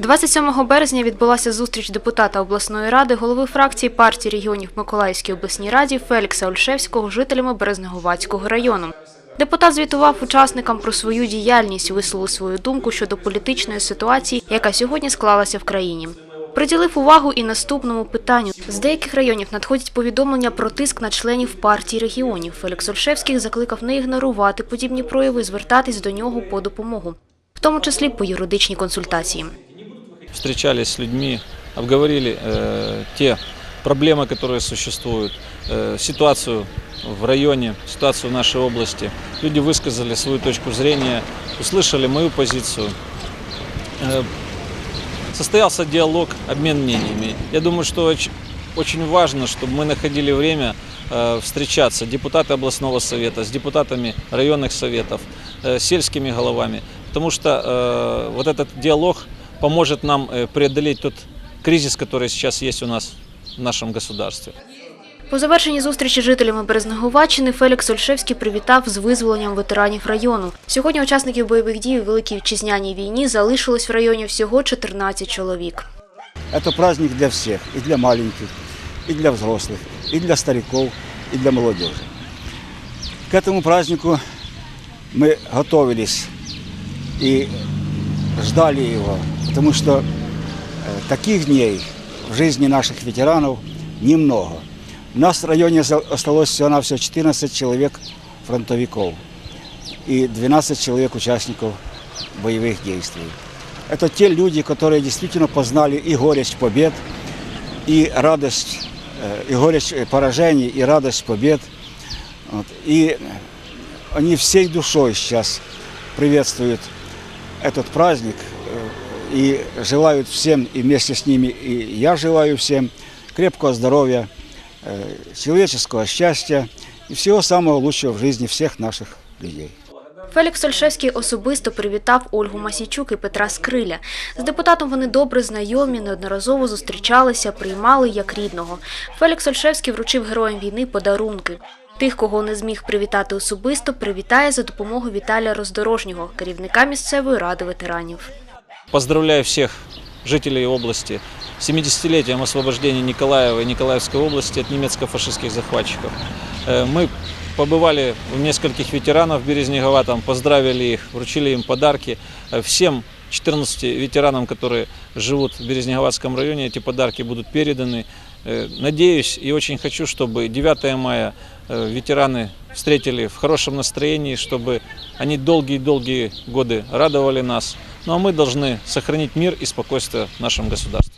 27 березня відбулася зустріч депутата обласної ради, голови фракції партії регіонів Миколаївській обласній раді Фелікса Ольшевського жителями Березнеговацького району. Депутат звітував учасникам про свою діяльність, висловив свою думку щодо політичної ситуації, яка сьогодні склалася в країні. Приділив увагу і наступному питанню. З деяких районів надходять повідомлення про тиск на членів партії регіонів. Фелікс Ольшевський закликав не ігнорувати подібні прояви і звертатись до нього по допомогу, в тому числі по юридичній консультації. Встречались с людьми, обговорили э, те проблемы, которые существуют, э, ситуацию в районе, ситуацию в нашей области. Люди высказали свою точку зрения, услышали мою позицию. Э, состоялся диалог, обмен мнениями. Я думаю, что оч- очень важно, чтобы мы находили время э, встречаться, депутаты областного совета, с депутатами районных советов, э, сельскими головами, потому что э, вот этот диалог поможет нам э, преодолеть тот кризис, который сейчас есть у нас в нашем государстве. По завершенні зустрічі з жителями Березнеговаччини Фелікс Ольшевський привітав з визволенням ветеранів району. Сьогодні учасників бойових дій у Великій Вітчизняній війні залишилось в районі всього 14 чоловік. Это праздник для всех, и для маленьких, и для взрослых, и для стариков, и для молодежи. К этому празднику мы готовились и ждали его, Потому что э, таких дней в жизни наших ветеранов немного. У нас в районе осталось всего-навсего 14 человек фронтовиков и 12 человек участников боевых действий. Это те люди, которые действительно познали и горечь побед, и радость, э, и горечь э, поражений, и радость побед. Вот. И они всей душой сейчас приветствуют этот праздник и желают всем, и вместе с ними, и я желаю всем крепкого здоровья, э, человеческого счастья и всего самого лучшего в жизни всех наших людей. Фелікс Ольшевський особисто привітав Ольгу Масійчук і Петра Скриля. З депутатом вони добре знайомі, неодноразово зустрічалися, приймали як рідного. Фелікс Ольшевський вручив героям війни подарунки. Тих, кого не зміг привітати особисто, привітає за допомогою Віталія Роздорожнього, керівника місцевої ради ветеранів. Поздравляю всех жителей области с 70-летием освобождения Николаева и Николаевской области от немецко-фашистских захватчиков. Э, Мы побывали у нескольких ветеранов Березнегова, там поздравили их, вручили им подарки. Э, Всем 14 ветеранам, которые живут в Березнеговатском районе, эти подарки будут переданы. Э, Надеюсь и очень хочу, чтобы 9 мая э, ветераны встретили в хорошем настроении, чтобы они долгие-долгие годы радовали нас. Ну а мы должны сохранить мир и спокойствие в нашем государстве.